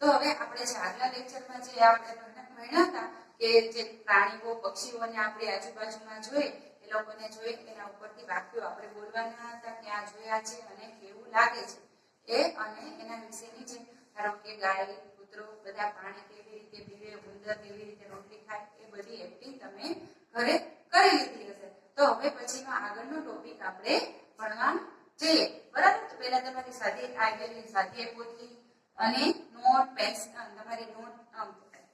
તો હવે આપણે જે આગલા લેક્ચરમાં જે આપણે ભણ- ભણ્યા હતા કે જે પ્રાણીઓ, પક્ષીઓને આપણે આજુબાજુમાં જોઈએ એ લોકોને જોઈ, એના ઉપરથી વાક્યો આપણે બોલવાના હતા ક્યાં જોયા છે અને કેવું લાગે છે. એ અને એના વિશેની જે ધારો કે ગાય, કૂતરો, બધા પ્રાણી કેવી રીતે પીવે, ઉંદર કેવી રીતે રોટલી ખાય, એ બધી એક્ટિંગ તમે ઘરે કરી લીધી હશે. તો હવે પછીનો આગળનો ટોપિક આપણે ભણવા જઈએ. બરાબર? તો પહેલા તમારી સાથે આવેલી સાદી પોથી અને નોટ પેન્સિલ તમારી નોટ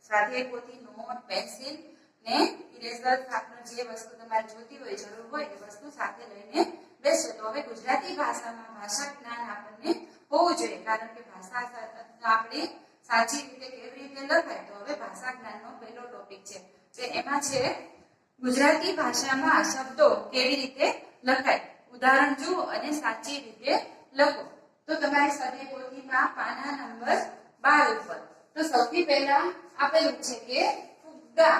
સાથે પોતી નોટ પેન્સિલ ને ઇરેઝર ખાપનું જે વસ્તુ તમારે જોતી હોય, જરૂર હોય, એ વસ્તુ સાથે લઈને બેસો. તો હવે ગુજરાતી ભાષામાં ભાષા જ્ઞાન આપણને હોવું જોઈએ, કારણ કે ભાષા આપણે સાચી રીતે કેવી રીતે લખાય, તો હવે ભાષા જ્ઞાનનો પહેલો ટોપિક છે. જે એમાં છે, ગુજરાતી ભાષામાં શબ્દો કેવી રીતે લખાય? ઉદાહરણ જુઓ અને સાચી રીતે લખો. તો તમારી સાથે પોથીમાં પાના નંબર 12 ઉપર. તો સૌથી પહેલા આપેલું છે કે ફુગ્ગા.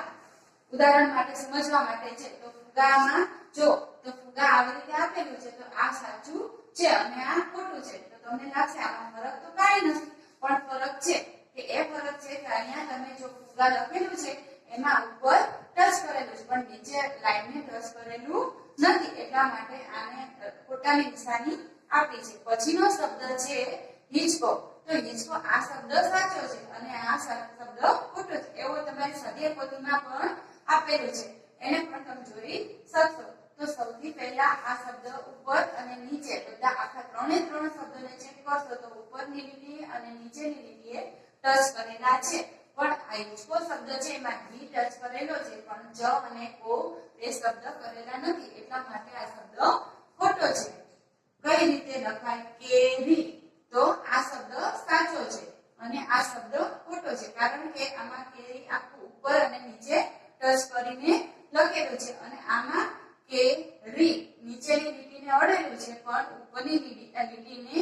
ઉદાહરણ માટે સમજવા માટે છે. તો ફુગ્ગામાં જો, તો ફુગ્ગા આવી રીતે આપેલું છે. તો આ સાચું છે અને આ ખોટું છે. તો તમને લાગશે આમાં ફરક તો કાંઈ નથી. પણ ફરક છે કે એ ફરક છે કે અહીંયા તમે જો ફુગ્ગા લખેલું છે, એમાં ઉપર ટચ કરેલું છે. પણ નીચે લાઈનને ટચ કરેલું નથી. એટલા માટે આને ખોટાની નિશાની આપી છે. પછીનો શબ્દ છે હિચકો. તો હિચકો આ શબ્દ સાચો છે અને આ શબ્દ ખોટો છે. એવો તમારી સ્વાધ્યાય પોથીમાં પણ આપેલું છે. એને પણ તમે જોઈ શકશો. તો સૌથી પહેલા આ શબ્દ ઉપર અને નીચે બધા આખા ત્રણે ત્રણ શબ્દોને ચેક કરશો તો ઉપરની લીટી અને નીચેની લીટીએ ટચ કરેલા છે. પણ આ હિંચકો શબ્દ છે એમાં ઘી ટચ કરેલો છે. પણ જ અને ઓ એ શબ્દ કરેલા નથી. એટલા માટે આ શબ્દ ખોટો છે. કઈ રીતે લખાય કેરી તો આ શબ્દ સાચો છે અને આ શબ્દ ખોટો છે. કારણ કે આમાં કેરી આખું ઉપર અને નીચે ટચ કરીને લખેલું છે અને આમાં કેરી નીચેની લીટીને અડેલું છે, પણ ઉપરની લીટીને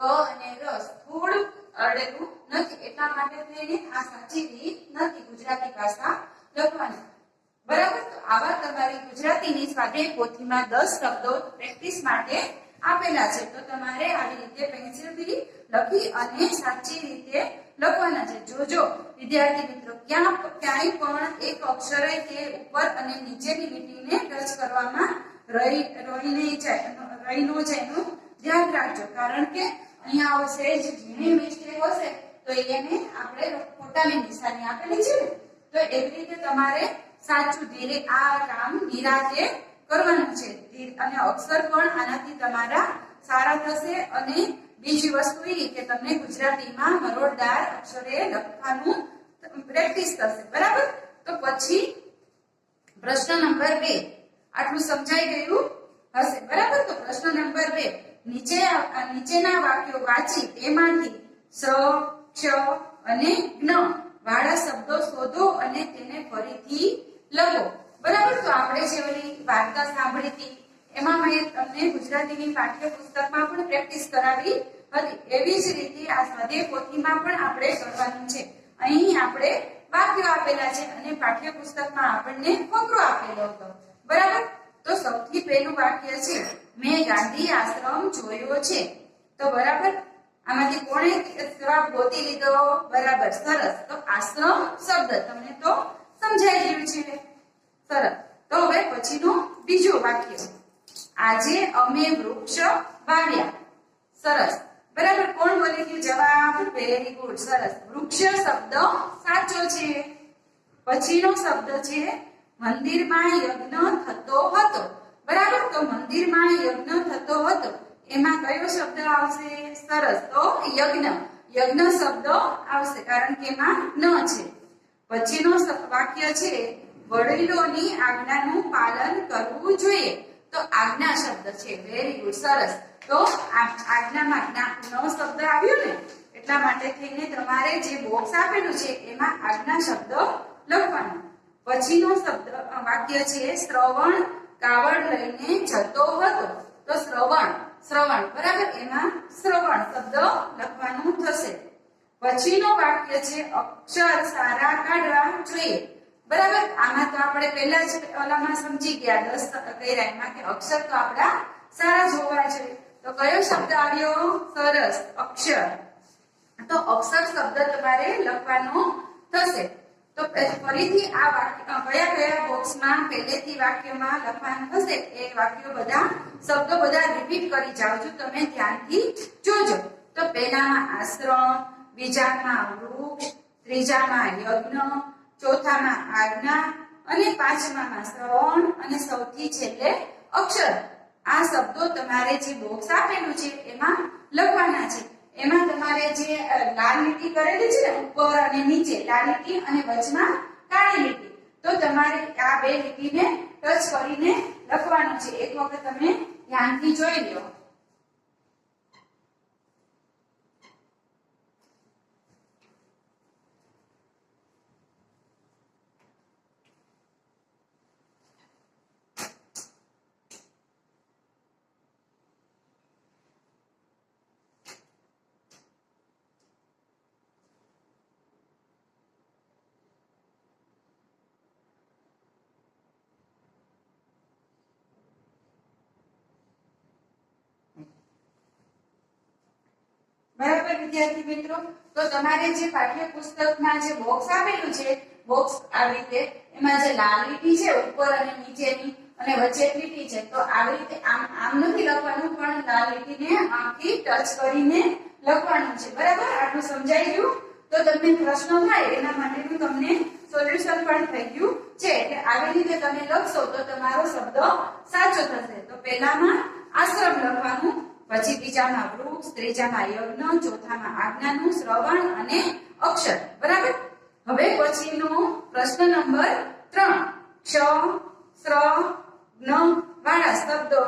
ક અને રસ થોડું અડેલું નથી. એટલા માટે થઈને આ સાચી રીત નથી ગુજરાતી ભાષા લખવાની. બરાબર? તો આવા તમારી ગુજરાતીની સ્વાધ્યાય પોથીમાં દસ શબ્દો પ્રેક્ટિસ માટે આપેલા છે. તો તમારે આવી રીતે પેન્સિલથી લખી અને સાચી રીતે લખવાના છે. જોજો, વિદ્યાર્થી મિત્રો, ક્યાં ક્યાંય પણ એક અક્ષરે કે ઉપર અને નીચેની લીટીને ટચ કરવામાં રહી રહી નહીં જાય, રહી ન જાય એનું ધ્યાન રાખજો. કારણ કે અહીંયા આવશે જ ઝીણી મિસ્ટેક હશે, તો એને આપણે ખોટાની નિશાની આપેલી છે ને? તો એવી રીતે તમારે સાચું ધીરે આ કામ નિરાતે કરવાનું છે. અને અક્ષર પણ આનાથી તમારા સારા થશે અને બીજી વસ્તુ એ કે તમને ગુજરાતીમાં મરોડદાર અક્ષરે લખવાનું પ્રેક્ટિસ થશે. બરાબર? તો પછી પ્રશ્ન નંબર બે. આટલું સમજાઈ ગયું હશે. બરાબર? તો પ્રશ્ન નંબર બે. નીચે નીચેના વાક્યો વાંચી તેમાંથી સ, ક્ષ અને જ્ઞ વાળા શબ્દો શોધો અને તેને ફરીથી લખો બરાબર તો આપણે જે ઓલી વાર્તા સાંભળી હતી એમાં મેં તમને ગુજરાતીની પાઠ્યપુસ્તકમાં પણ કરાવી હતી એવી જ રીતે આ સ્વાધ્યાય પોથીમાં પણ આપણે કરવાનું છે. અહીં આપણે વાક્યો આપેલા છે અને પાઠ્યપુસ્તકમાં આપણને ફકરો આપેલો હતો. બરાબર? તો સૌથી પહેલું વાક્ય છે, મેં ગાંધી આશ્રમ જોયો છે. તો બરાબર? આમાંથી કોણે જવાબ ગોતી લીધો? બરાબર, સરસ. તો આશ્રમ શબ્દ તમને તો સમજાઈ ગયું છે. સરસ. તો હવે પછીનું બીજું વાક્ય. આજે અમે વૃક્ષ વાવ્યા. સરસ. બરાબર, કોણ બોલી ગયું? જવાબ વેરી ગુડ સરસ. વૃક્ષ શબ્દ સાચો છે. પછીનો શબ્દ છે, મંદિરમાં યજ્ઞ થતો હતો. બરાબર? તો મંદિરમાં યજ્ઞ થતો હતો. એમાં કયો શબ્દ આવશે? સરસ. તો યજ્ઞ. યજ્ઞ શબ્દ આવશે, કારણ કે એમાં ન છે. પછીનો વાક્ય છે, વડીલોની આજ્ઞાનું પાલન કરવું જોઈએ. તો આજ્ઞા શબ્દ છે. વેરી ગુડ સરસ. તો આજના આજ્ઞામાં નવો શબ્દ આવ્યો ને, એટલા માટે થઈને તમારે જે બોક્સ આપેલું છે, એમાં આજના શબ્દ લખવાનો. પછીનો શબ્દ વાક્ય છે, શ્રવણ. કાવડ લઈને જતો હતો. તો શ્રવણ શ્રવણ, બરાબર? એમાં શ્રવણ શબ્દ લખવાનું થશે. પછીનો વાક્ય છે, અક્ષર સારા કાઢવા જોઈએ. બરાબર? આમાં તો આપણે પહેલા જ ઓલામાં સમજી ગયા, દસ કર્યા એમાં કે અક્ષર તો આપણા સારા જોવા જોઈએ. તો કયો શબ્દ આવ્યો? સરસ. અક્ષર. તો અક્ષર શબ્દ તમારે લખવાનો થશે. તો ફરીથી આ વાક્ય કયા કયા બોક્સમાં પહેલેથી વાક્યમાં લખવાનું થશે એ વાક્યો બધા, શબ્દો બધા રિપીટ કરી છો. તમે ધ્યાનથી જોજો. તો પહેલામાં આશ્રમ, બીજામાં વૃક્ષ, ત્રીજામાં યજ્ઞ, ચોથામાં આજ્ઞા અને પાંચમામાં શ્રવણ અને સૌથી છેલ્લે અક્ષર. આ શબ્દો તમારે જે બોક્સ આપેલું છે, એમાં લખવાના છે. એમાં તમારે જે લાલ લીટી કરેલી છે ને, ઉપર અને નીચે, લાલ લીટી અને વચમાં કાળી લીટી. તો તમારે આ બે લીટીને ટચ કરીને લખવાનું છે. એક વખત તમે ધ્યાનથી જોઈ લો. વિદ્યાર્થી મિત્રો, તો તમારે જે પાઠ્યપુસ્તકમાં જે બોક્સ આપેલું છે બોક્સ આવી રીતે, એમાં જે લાલ લીટી છે, ઉપર અને નીચેની, અને વચ્ચે લીટી છે, તો આવી રીતે આમ આમ નથી લખવાનું, પણ લાલ લીટીને આમથી ટચ કરીને લખવાનું છે. બરાબર? આટલું સમજાઈ ગયું? તો તમને પ્રશ્ન થાય, એના માટેનું તમને સોલ્યુશન પણ થઈ ગયું છે. એટલે આવી રીતે તમે લખશો, તો તમારો શબ્દ સાચો થશે. તો પહેલામાં આશ્રમ લખવાનું પછી બીજામાં વૃક્ષ ત્રીજામાં યજ્ઞ ચોથામાં આજ્ઞાનું શ્રવણ અને અક્ષર. બરાબર? હવે પછીનો પ્રશ્ન નંબર ત્રણ. ક્ષ શ્ર જ્ઞ વાળા શબ્દો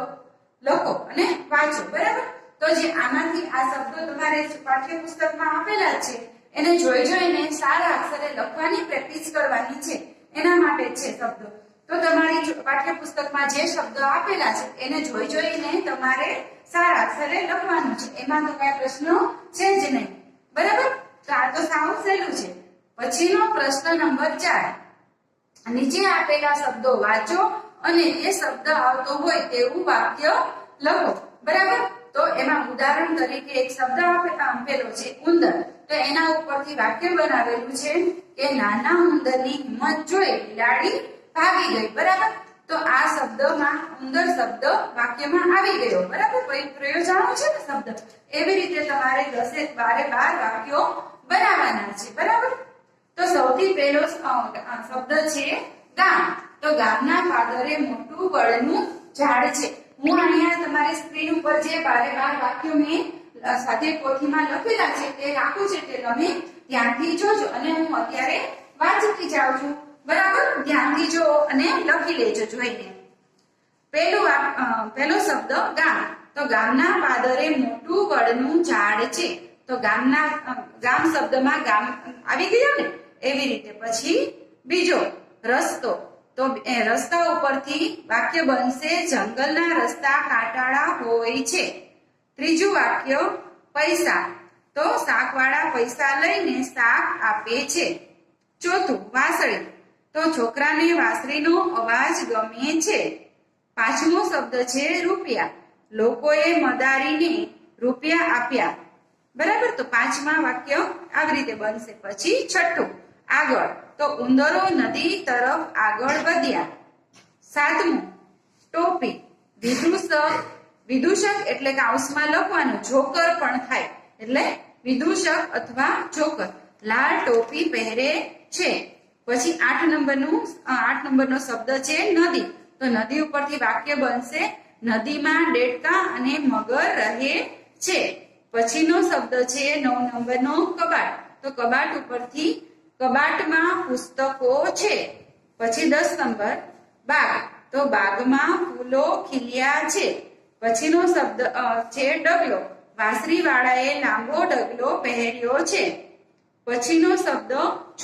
લખો અને વાંચો. બરાબર? તો જે આમાંથી આ શબ્દો તમારે પાઠ્યપુસ્તકમાં આપેલા છે, એને જોઈ જોઈને સારા અક્ષરે લખવાની પ્રેક્ટિસ કરવાની છે. એના માટે છે શબ્દો. તો તમારી પાઠ્યપુસ્તકમાં જે શબ્દો આપેલા છે, એને જોઈ જોઈને તમારે સારા અક્ષરે લખવાનું છે. એમાં તો કઈ પ્રશ્નો છે જ નહીં. બરાબર? તો આ તો સાવ સહેલું છે. પછીનો પ્રશ્ન નંબર ચાર. નીચે આપેલા શબ્દો વાંચો અને એ શબ્દ આવતો હોય તેવું વાક્ય લખો. બરાબર? તો એમાં ઉદાહરણ તરીકે એક શબ્દ આપે- આપેલો છે ઉંદર. તો એના ઉપરથી વાક્ય બનાવેલું છે કે નાના ઉંદરની હિંમત જોઈ બિલાડી ભાગી ગઈ. બરાબર? તો આ શબ્દમાં ઉંદર શબ્દ વાક્યમાં આવી ગયો. બરાબર? કોઈ પ્રયોજનો છે ને શબ્દ? એવી રીતે તમારે દસે બારે બાર વાક્યો બનાવવાના છે. બરાબર? તો સૌથી પહેલો શબ્દ છે ગામ. તો ગામના ફાધરે મોટું વડનું ઝાડ છે. હું અહીંયા તમારી સ્ક્રીન ઉપર જે બારે બાર વાક્યો મેં સાથે પોથીમાં લખેલા છે તે રાખું છે તે તમે ધ્યાનથી જોજો અને હું અત્યારે વાંચતી જાઉં છું. બરાબર? ધ્યાનથી જો અને લખી લેજો જોઈને. પહેલું પહેલો શબ્દ ગામ. તો ગામના પાદરે મોટું વડનું ઝાડ છે. તો ગામના ગામ શબ્દમાં ગામ આવી ગયો ને? એવી રીતે. પછી બીજો રસ્તો. તો એ રસ્તા ઉપરથી વાક્ય બનશે, જંગલના રસ્તા કાંટાળા હોય છે. ત્રીજું વાક્ય પૈસા. તો શાકવાળા પૈસા લઈને શાક આપે છે. ચોથું વાંસળી. તો છોકરાને વાંસળીનો અવાજ ગમે છે. પાંચમો શબ્દ છે રૂપિયા. લોકોએ મદારીને રૂપિયા આપ્યા. બરાબર? તો પાંચમા વાક્ય આવી રીતે બનશે. પછી છઠ્ઠું. આગળ. તો ઉંદરો નદી તરફ આગળ વધ્યા. સાતમું. ટોપી. વિદૂષક વિદૂષક એટલે કાઉસમાં લખવાનું જોકર પણ થાય. એટલે વિદૂષક અથવા જોકર. લાલ ટોપી પહેરે છે. પછી આઠ નંબરનું આઠ નંબરનો શબ્દ છે નદી. તો નદી ઉપરથી વાક્ય બનશે, નદીમાં ડેટકા અને મગર રહે છે. પછીનો શબ્દ છે નવ નંબરનો કબાટ. તો કબાટ ઉપરથી કબાટમાં પુસ્તકો છે. પછી દસ નંબર, બાગ. તો બાગમાં ફૂલો ખીલ્યા છે. પછીનો શબ્દ છે ડગલો. વાંસળી વાળાએ લાંબો ડગલો પહેર્યો છે. પછીનો શબ્દ,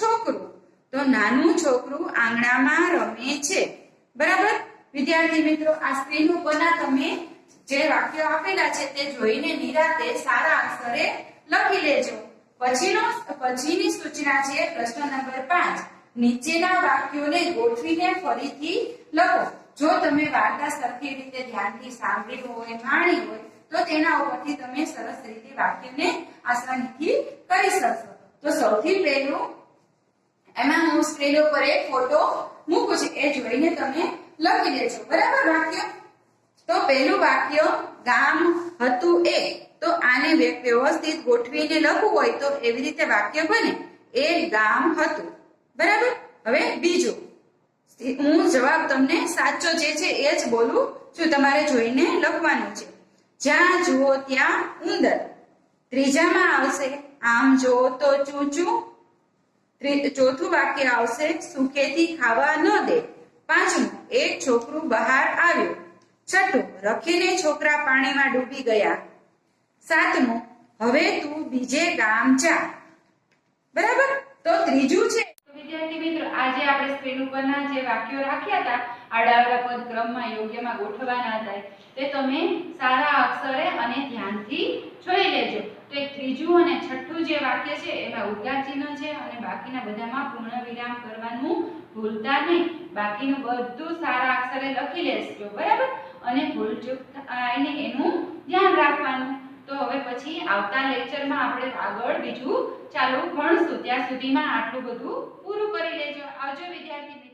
છોકરું. તો નાનું છોકરું આંગણામાં રમે છે. બરાબર? વિદ્યાર્થી મિત્રો, આ સ્ક્રીન ઉપરના તમે જે વાક્યો આપેલા છે તે જોઈને નિરાતે સારા અક્ષરે લખી લેજો. પછીનો, પછીની સૂચના છે પ્રશ્ન નંબર પાંચ. નીચેના વાક્યોને ગોઠવીને ફરીથી લખો. જો તમે વાર્તા સરખી રીતે ધ્યાનથી સાંભળી હોય, માણી હોય, તો તેના ઉપરથી તમે સરસ રીતે વાક્યને આસાનીથી કરી શકશો. તો સૌથી પહેલું એમાં હું સ્ક્રીન ઉપર એક ફોટો મૂકું છું, એ જોઈને તમે લખી દેજો. બરાબર વાક્ય? તો પહેલું વાક્ય, ગામ હતું એ. તો આને વ્યવસ્થિત ગોઠવીને લખવું હોય તો એવી રીતે વાક્ય બને. એ ગામ હતું. બરાબર? હવે બીજું. હું જવાબ તમને સાચો જે છે એ જ બોલું છું, તમારે જોઈને લખવાનું છે. જ્યાં જુઓ ત્યાં ઉંદર. ત્રીજામાં આવશે, આમ જુઓ તો ચૂચું ચોથું વાક્ય આવશે સુખેથી ખાવા ન દે. પાંચમું, એક છોકરું બહાર આવ્યું. છઠ્ઠું, રખીને છોકરા પાણીમાં ડૂબી ગયા. સાતમું, હવે તું બીજે ગામ જા. બરાબર? તો ત્રીજું છે. વિદ્યાર્થી મિત્રો, આજે આપણે સ્ક્રીન ઉપરના જે વાક્યો રાખ્યા હતા આડાઅવળા પદ ક્રમમાં યોગ્યમાં ગોઠવાના હતા તે તમે સારા અક્ષરે અને ધ્યાનથી જોઈ લેજો. તો એક ત્રીજું અને છઠ્ઠું જે વાક્ય છે, એમાં ઉદ્ગાર ચિહ્ન છે અને બાકીના બધામાં પૂર્ણ વિરામ કરવાનું ભૂલતા નહીં. બાકીનું બધું સારા અક્ષરે લખી લેજો, બરાબર? અને ભૂલચૂક થાય ને એનું ધ્યાન રાખવાનું. તો હવે પછી આવતા લેક્ચરમાં આપણે આગળ બીજું ચાલુ ભણશું. ત્યાં સુધીમાં આટલું બધું પૂરું કરી લેજો. આવજો વિદ્યાર્થી